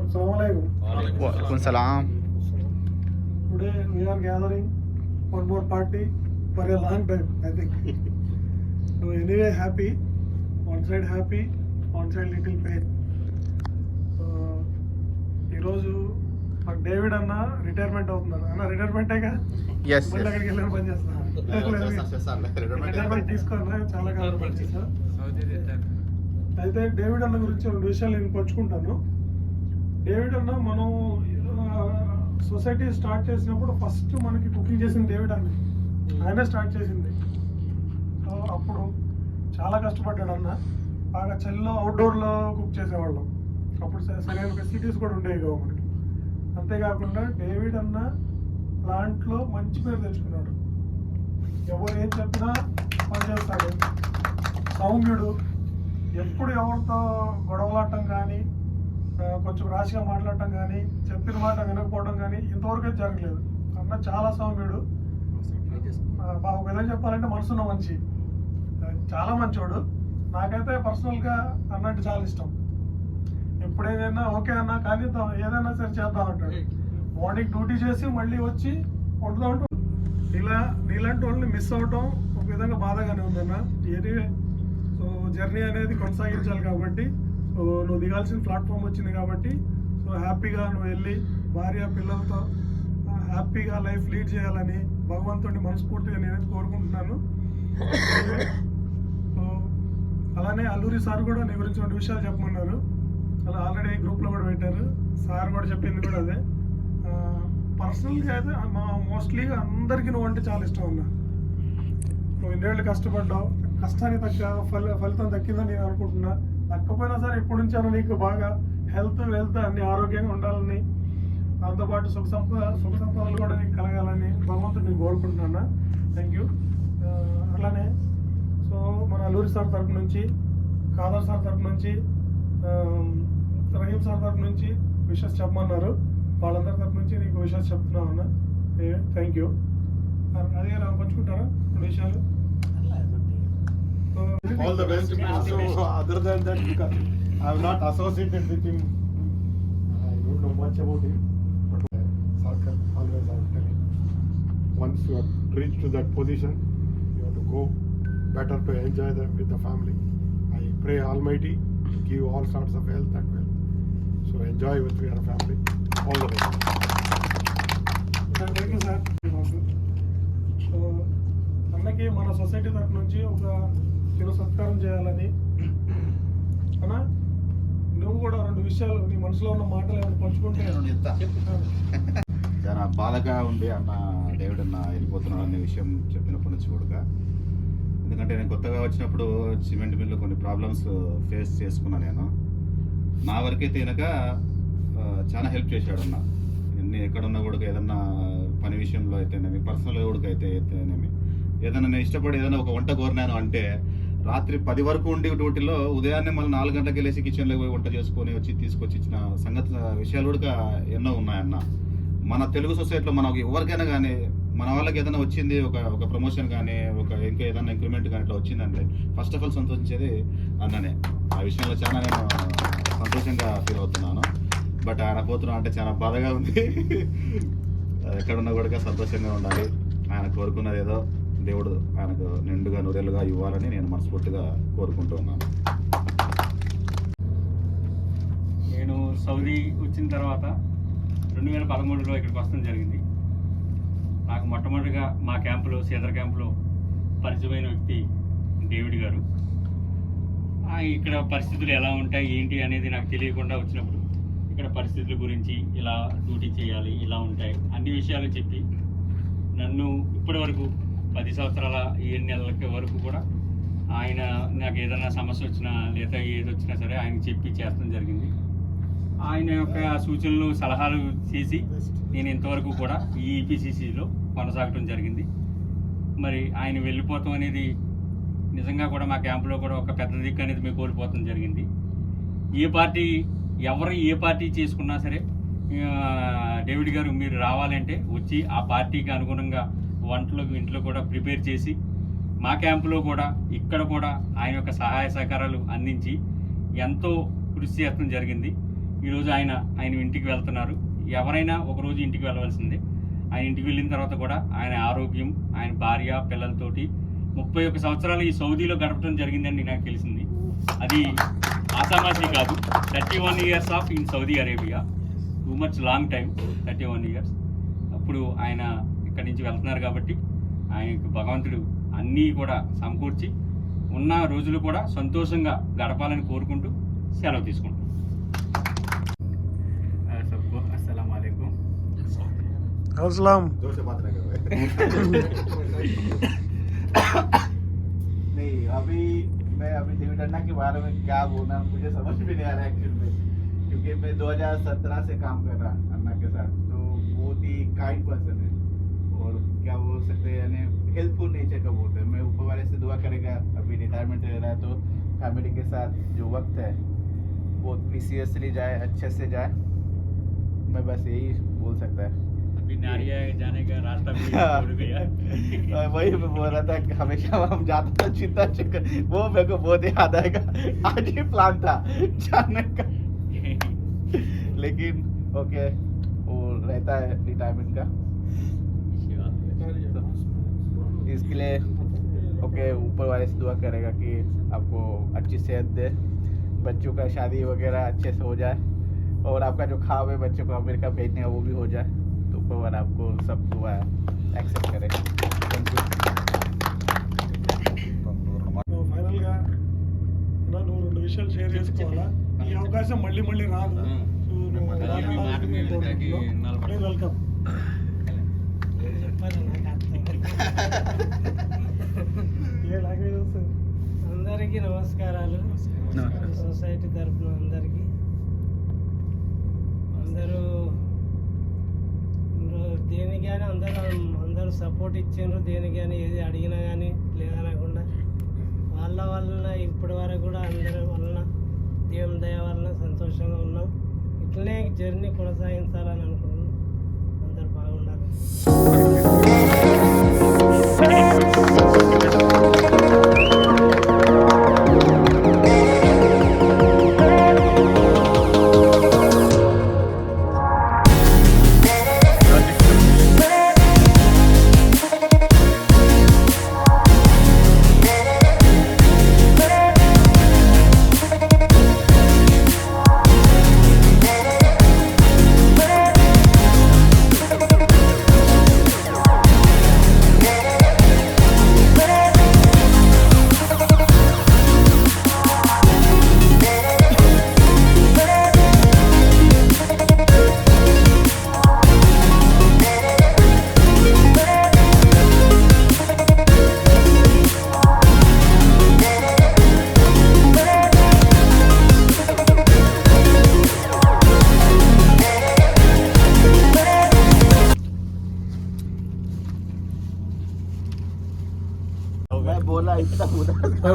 Assalamualaikum. Waalaikumsalam. Today we are gathering one more party for a long time, I think. so anyway, happy. One side happy, one side little pain. Uh, ఈరోజు మాకు David అన్న retirement అవుతున్నారు అన్న రిటైర్మెంటేగా Yes, మళ్ళీ. అక్కడికి వెళ్ళాను పని retirement తీసుకున్నా చాలా కాలం అయితే డేవిడ్ అన్న గురించి రెండు విషయాలు నేను పంచుకుంటాను డేవిడ్ అన్న మనం సొసైటీ స్టార్ట్ చేసినప్పుడు ఫస్ట్ మనకి కుకింగ్ చేసింది డేవిడ్ అన్న. ఆయనే స్టార్ట్ చేసింది. సో అప్పుడు చాలా కష్టపడ్డాడు అన్న. బాగా చలిలో అవుట్డోర్లో కుక్ చేసేవాళ్ళం. అప్పుడు సరైన ఫెసిలిటీస్ కూడా ఉండేవి కావు మనకి. అంతేకాకుండా డేవిడ్ అన్న ప్లాంట్లో మంచి పేరు తెచ్చుకున్నాడు. ఎవరు ఏం చెప్పినా పనిచేస్తాడు సౌమ్యుడు. ఎప్పుడు ఎవరితో గొడవలాడటం కానీ కొంచెం రాశిగా మాట్లాడటం కానీ చెప్పిన మాట వినకపోవడం కానీ ఇంతవరకు అయితే జరగలేదు. అన్న చాలా సౌమ్యుడు. బా- ఒక విధంగా చెప్పాలంటే మనసున్న మంచి. చాలా మంచోడు. నాకైతే పర్సనల్గా అన్నట్టు చాలా ఇష్టం. ఎప్పుడేదైనా ఓకే అన్న కానీ ఏదైనా సరే చేద్దాం అంటాడు. మార్నింగ్ డ్యూటీ చేసి మళ్ళీ వచ్చి వండుదాం అంటూ ఇలా నీలాంటి వాళ్ళని మిస్ అవటం ఒక విధంగా బాధగానే ఉందన్న. ఎనీవే సో జర్నీ అనేది కొనసాగించాలి కాబట్టి సో నువ్వు దిగాల్సిన ప్లాట్ఫామ్ వచ్చింది కాబట్టి సో హ్యాపీగా నువ్వు వెళ్ళి భార్య పిల్లలతో హ్యాపీగా లైఫ్ లీడ్ చేయాలని భగవంతుడిని మనస్ఫూర్తిగా నేనైతే కోరుకుంటున్నాను. సో అలానే అల్లూరి సార్ కూడా నీ గురించి రెండు విషయాలు చెప్పమన్నారు. అలా ఆల్రెడీ గ్రూప్లో కూడా పెట్టారు. సార్ కూడా చెప్పింది కూడా అదే. పర్సనల్గా అయితే మా మోస్ట్లీగా అందరికీ నువ్వు అంటే చాలా ఇష్టం అన్నా. నువ్వు ఇన్నేళ్ళు కష్టపడ్డావు. కష్టానికి తగ్గ ఫలి ఫలితం దక్కిందని నేను అనుకుంటున్నా. దక్కపోయినా సరే ఎప్పటి నుంచైనా నీకు బాగా హెల్త్ వెల్త్ అన్ని ఆరోగ్యంగా ఉండాలని దాంతోపాటు సుఖ సంపద సుఖ సంపదలు కూడా నీకు కలగాలని భగవంతుడిని నేను కోరుకుంటున్నా థ్యాంక్ యూ అలానే సో మన అల్లూరి సార్ తరపు నుంచి కాదర్ సార్ తరపు నుంచి రహీం సార్ తరపు నుంచి విషెస్ చెప్పమన్నారు. వాళ్ళందరి తరపు నుంచి నీకు విషెస్ చెప్తున్నా అన్న. థ్యాంక్ యూ అదే రా, పంచుకుంటారా విషయాలు? all the best. So other than that, because I'm not associated with him. I don't know much about him. But circle always I'm telling. Once you have reached to that position, you have to go better to enjoy the, with the family. I pray Almighty to give all sorts of health and wealth. So enjoy with your family. All the best. Thank you sir so అన్నకి మన society తరపు నుంచి ఒక చిన్న సత్కారం చేయాలని. అన్న నువ్వు కూడా రెండు విషయాలు నీ మనసులో ఉన్న మాటలు ఏమైనా పంచుకుంటే చాలా బాధగా ఉండి అన్న డేవిడ్ అన్న వెళ్ళిపోతున్నాడు అనే విషయం చెప్పినప్పటి నుంచి కూడా ఎందుకంటే నేను కొత్తగా వచ్చినప్పుడు సిమెంట్ మిల్లు కొన్ని ప్రాబ్లమ్స్ ఫేస్ చేసుకున్నా నేను. నా వరకైతే కనుక చాలా హెల్ప్ చేశాడు అన్న నేను ఎక్కడున్నా కూడా ఏదన్నా పని విషయంలో అయితేనేమి పర్సనల్ కూడా అయితే అయితేనేమి. ఏదైనా నేను ఇష్టపడి ఏదైనా ఒక వంట కోరినాను అంటే రాత్రి పది వరకు ఉండి డ్యూటీలో ఉదయాన్నే మళ్ళీ నాలుగు గంటలకు వెళ్ళేసి కిచెన్లో పోయి వంట చేసుకొని వచ్చి తీసుకొచ్చి ఇచ్చిన సంగతి విషయాలు కూడా ఎన్నో ఉన్నాయన్న. మన తెలుగు సొసైటీలో మనం ఎవరికైనా కానీ మన వాళ్ళకి ఏదైనా వచ్చింది ఒక ఒక ప్రమోషన్ కానీ ఒక ఇంకా ఏదైనా ఇంక్రిమెంట్ కానీ ఇట్లా వచ్చిందంటే ఫస్ట్ ఆఫ్ ఆల్ సంతోషించేది అన్ననే. ఆ విషయంలో చాలా నేను సంతోషంగా ఫీల్ అవుతున్నాను. బట్ ఆయన పోతున్నా అంటే చాలా బాధగా ఉంది. ఎక్కడున్నా కూడా సంతోషంగా ఉండాలి. ఆయన కోరుకున్నది ఏదో దేవుడు ఆయనకు నిండుగా నూరెలుగా ఇవ్వాలని నేను మనస్ఫూర్తిగా కోరుకుంటూ ఉన్నాను. నేను సౌదీ వచ్చిన తర్వాత రెండు వేల పదమూడులో ఇక్కడికి వస్తడం జరిగింది. నాకు మొట్టమొదటిగా మా క్యాంపులో సీదర్ క్యాంపులో పరిచయమైన వ్యక్తి డేవిడ్ గారు. ఇక్కడ పరిస్థితులు ఎలా ఉంటాయి ఏంటి అనేది నాకు తెలియకుండా వచ్చినప్పుడు ఇక్కడ పరిస్థితుల గురించి ఇలా డ్యూటీ చేయాలి ఇలా ఉంటాయి అన్ని విషయాలు చెప్పి నన్ను ఇప్పటివరకు పది సంవత్సరాల ఏడు నెలల వరకు కూడా ఆయన నాకు ఏదైనా సమస్య వచ్చినా లేదా ఏది వచ్చినా సరే ఆయన చెప్పి చేస్తాం జరిగింది. ఆయన యొక్క సూచనలు సలహాలు చేసి నేను ఇంతవరకు కూడా ఈ ఈపీసీసీలో కొనసాగటం జరిగింది. మరి ఆయన వెళ్ళిపోతాం అనేది నిజంగా కూడా మా క్యాంపులో కూడా ఒక పెద్ద దిక్కు అనేది మేము కోల్పోవడం జరిగింది. ఏ పార్టీ ఎవరు ఏ పార్టీ చేసుకున్నా సరే డేవిడ్ గారు మీరు రావాలంటే వచ్చి ఆ పార్టీకి అనుగుణంగా వంటలు ఇంట్లో కూడా ప్రిపేర్ చేసి మా క్యాంపులో కూడా ఇక్కడ కూడా ఆయన యొక్క సహాయ సహకారాలు అందించి ఎంతో కృషి చేయడం జరిగింది. ఈరోజు ఆయన ఆయన ఇంటికి వెళ్తున్నారు. ఎవరైనా ఒకరోజు ఇంటికి వెళ్ళవలసిందే. ఆయన ఇంటికి వెళ్ళిన తర్వాత కూడా ఆయన ఆరోగ్యం ఆయన భార్య పిల్లలతోటి ముప్పై ఒక్క సంవత్సరాలు ఈ సౌదీలో గడపడం జరిగిందని నాకు తెలిసింది. అది ఆసామాసి కాదు. Thirty one years of in Saudi Arabia. Too much long time thirty one years. అప్పుడు ఆయన ఇక్కడి నుంచి వెళ్తున్నారు కాబట్టి ఆయనకు భగవంతుడు అన్నీ కూడా సమకూర్చి ఉన్న రోజులు కూడా సంతోషంగా గడపాలని కోరుకుంటూ సెలవు తీసుకుంటాం सबको अस्सलाम वालेकुम అస్లాం जोर से बात ना करो नहीं अभी मैं अभी डेविड अन्ना के बारे में क्या बोलना मुझे समझ में नहीं आ रहा एक्चुअल में क्योंकि मैं 2017 से काम कर रहा अन्ना के साथ तो बहुत ही काइंड पर्सन है और क्या बोल सकते हैं यानी हेल्पफुल नेचर का बोलते हैं। मैं ऊपर वाले से दुआ करेगा अभी रिटायरमेंट ले रहा है तो फैमिली के साथ जो वक्त है बहुत प्रीसियसली जाए अच्छे से जाए। मैं बस यही बोल सकता है। जाने का रास्ता भी हाँ। गया। वही मैं बोल रहा था हमेशा हम जाते थे चिंता चक्कर वो मेरे को बहुत याद आएगा। आज ही प्लान था जाने का। लेकिन ओके वो रहता है रिटायरमेंट का तो इसके लिए ओके ऊपर वाले से दुआ करेगा कि आपको अच्छी सेहत दे बच्चों का शादी वगैरह अच्छे से हो जाए और आपका जो खाव है बच्चों को अमेरिका भेजने का वो भी हो जाए तो ऊपर वाला आपको सब दुआ एक्सेप्ट करे थैंक यू ఫైనల్ గా అన్నా, నువ్వు రెండు విషయాలు షేర్ చేసుకోవాలా ఈ అవకాశం మళ్ళీ మళ్ళీ రాదు సో నువ్వు మళ్ళీ రావాలని ఈ మాట మీద కోరుకుంటున్నాను. ఉండటానికి ఇన్నాళ్ళు ప్లీజ్ వెల్కమ్ ఏ లాంగ్వేజ్ వస్తుంది అందరికీ నమస్కారాలు. సొసైటీ తరఫున అందరికీ. అందరూ ఇందులో దేనికి కానీ అందరూ అందరూ సపోర్ట్ ఇచ్చిండ్రు. దేనికి కానీ ఏది అడిగినా కానీ లేదనకుండా వాళ్ళ వలన ఇప్పటి వరకు కూడా అందరి వలన దేవుని దయ వలన సంతోషంగా ఉన్నాం. ఇట్లనే జర్నీ కొనసాగించాలని అనుకుంటున్నాం. అందరు బాగుండాలి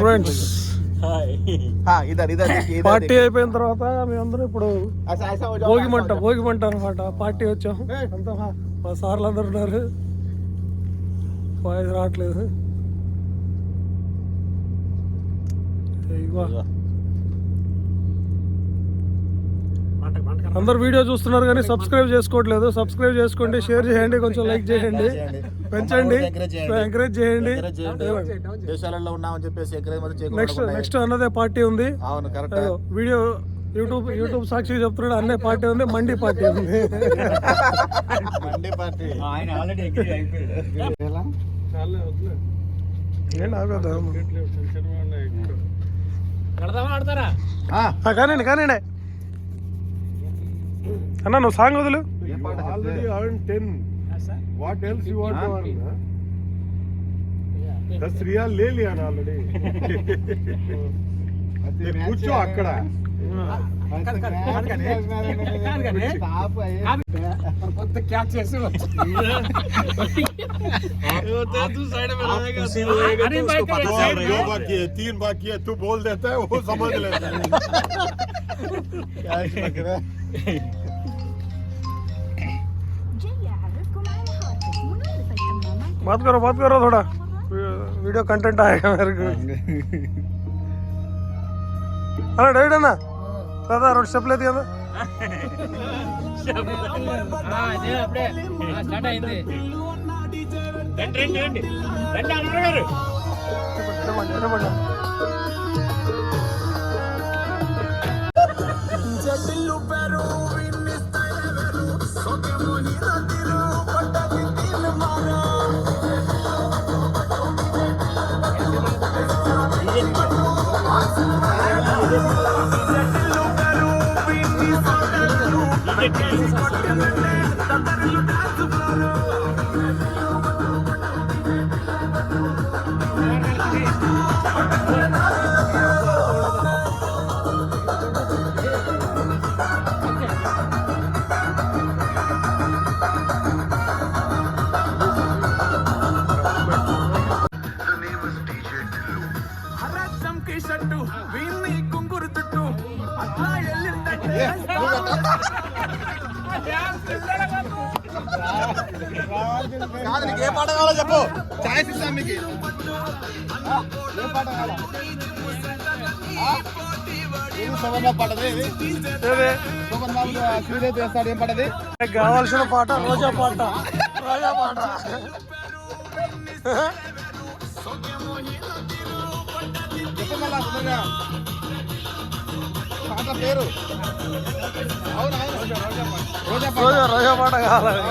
ఫ్రెండ్స్ పార్టీ అయిపోయిన తర్వాత మేమందరం ఇప్పుడు భోగి మంట భోగి మంట అనమాట పార్టీ వచ్చాం. అంతా మా సార్లు అందరు ఉన్నారు. రావట్లేదు. అందరు వీడియో చూస్తున్నారు కానీ సబ్స్క్రైబ్ చేసుకోవట్లేదు. సబ్స్క్రైబ్ చేసుకోండి షేర్ చేయండి కొంచెం లైక్ చేయండి. పెంచండి. ఎంకరేజ్ చేయండి. దేశాలలో ఉన్నామని చెప్పేసి ఎంకరేజ్ మాత్రం నెక్స్ట్ నెక్స్ట్ అన్నదే పార్టీ ఉంది. అవును కరెక్ట్. అయ్యో, వీడియో యూట్యూబ్ యూట్యూబ్ సాక్షి చెప్తున్నాడు అన్నే పార్టీ ఉంది మండి పార్టీ ఉంది. Monday party. ఆయన ఆల్రెడీ అగ్రీ అయిపోయాడు. ఏంటి ఆగొద్దా? ఆ, ఆ, కానివ్వండి కానివ్వండి. అన్న నువ్వు సాంగ్ వదులు ఏం పాట already చెప్తే? earned 10. What else you want to Huh? earn? Huh? दस रियाल ले लिया ना ऑलरेडी కూర్చో అక్కడ दो बाकी है तीन बाकी है तू बोल देता है वो समझ लेता है बात करो बात करो थोडा। व्हिडिओ कंटेंट आहे का मेरे को। अरे डायरेक्ट ना? दादा रोड शपले ते आता రెండు రెండు రెండు అన్నారు రండి అన్నారు గారు నిలబడి, నిలబడి. కాదు నీకు ఏ పాట కావాలో చెప్పు. ఛాయిస్ ఇస్తాను మీకు ఏ పాట కావాలా? కావాల్సిన పాట రోజా పాట. రోజా పాట. మళ్ళా తొందరగా. పాట పేరు అవును అవును రోజా పాట రోజా రోజా పాట కావాలి